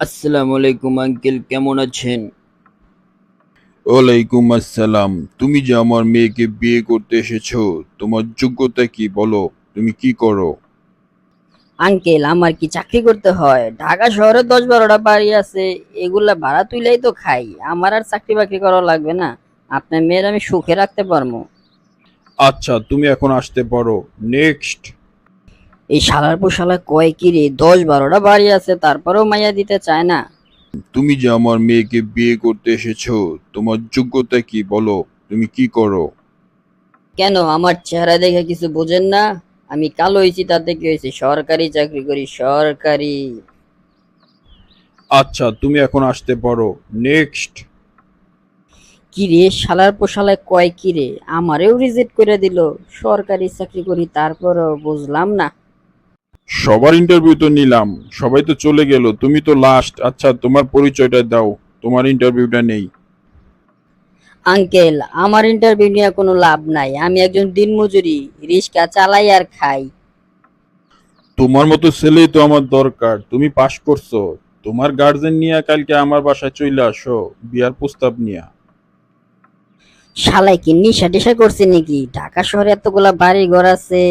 আসসালামু আলাইকুম আঙ্কেল কেমন আছেন? ওয়ালাইকুম আসসালাম। তুমি যে আমার মেয়েকে বিয়ে করতে এসেছ তোমার যোগ্যতা কি বলো? তুমি কি করো? আঙ্কেল আমার কি চাকরি করতে হয়? ঢাকা শহরে দশ বারোটা বাড়ি আছে এগুলা ভাড়া তুইলাই তো খাই। আমার আর চাকরি বাকরি করা লাগবে না। আপনার মেয়ের আমি সুখে রাখতে পারব। আচ্ছা তুমি এখন আসতে পারো। নেক্সট এই শালার পোশালা কয় কি রে? দশ বারোটা বাড়ি আছে তারপরেও মাইয়া দিতে চায় না। তুমি যে আমার মেয়েকে বিয়ে করতে এসেছ তোমার যোগ্যতা কি বলো? তুমি কি করো? কেন? আমার চেহারা দেখে কিছু বোঝেন না? আমি কালো হয়েছি তাতে কি হয়েছে? সরকারি চাকরি করি সরকারি। আচ্ছা তুমি এখন আসতে পারো। নেক্সট কি রে? শালার পোশালায় কয় কি রে? আমারেও রিজেক্ট করে দিল। সরকারি চাকরি করি তারপরও বুঝলাম না। সবার ইন্টারভিউ তো নিলাম সবাই তো চলে গেল তুমি তো লাস্ট আচ্ছা তোমার পরিচয়টা দাও তোমার ইন্টারভিউটা নেই। আঙ্কেল আমার ইন্টারভিউ নিয়ে কোনো লাভ নাই আমি একজন দিনমজুরি রিক্সা চালাই আর খাই। তোমার মতো ছেলেই তো আমার দরকার তুমি পাশ করছ তোমার গার্জেন নিয়ে কালকে আমার বাসায় চলে আসো বিয়ার প্রস্তাব নিয়ে। শালাই কি নিশা টিশা করছে নাকি? ঢাকা শহরে এতগুলা বাড়ি ঘর আছে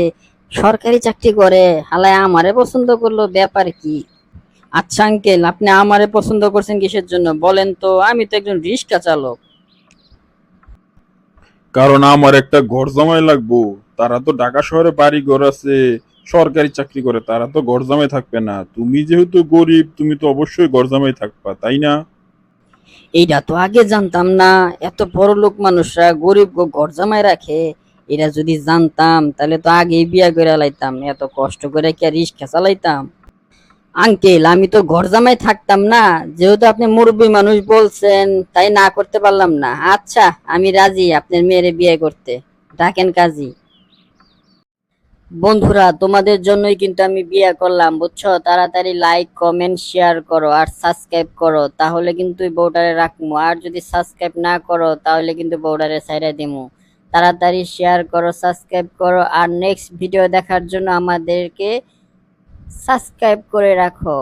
সরকারি চাকরি করে হালাই আমারে পছন্দ করল ব্যাপার কি? আচ্ছা আঙ্কেল আপনি আমারে পছন্দ করছেন কিসের জন্য? বলেন তো আমি তো একজন রিক্সা চালক। কারণ আমার একটা ঘর জমাই লাগবো তারা তো ঢাকা শহরে বাড়ি ঘর আছে সরকারি চাকরি করে তারা তো ঘর জামাই থাকবে না। তুমি যেহেতু গরিব তুমি তো অবশ্যই ঘর জামাই থাকবা তাই না? এইটা তো আগে জানতাম না এত বড় লোক মানুষরা গরিব ঘর জামাই রাখে এটা যদি জানতাম, তাহলে তো আগেই বিয়া করে লাইতাম। এত কষ্ট করে কি রিক্সা চালাইতাম? আঙ্কেল, আমি তো ঘর জামাই থাকতাম না। যেহেতু আপনি মুরব্বী মানুষ বলছেন, তাই না করতে পারলাম না। আচ্ছা আমি রাজি আপনার মেয়েরে বিয়ে করতে। ডাকেন কাজী। বন্ধুরা, তোমাদের জন্যই কিন্তু আমি বিয়ে করলাম, বুঝছ? তাড়াতাড়ি লাইক কমেন্ট শেয়ার করো আর সাবস্ক্রাইব করো। তাহলে কিন্তু বউডারে রাখব আর যদি সাবস্ক্রাইব না করো, তাহলে কিন্তু বউডারে সাইডে দিমু। তাড়াতাড়ি শেয়ার করো সাবস্ক্রাইব করো আর নেক্সট ভিডিও দেখার জন্য আমাদেরকে সাবস্ক্রাইব করে রাখো।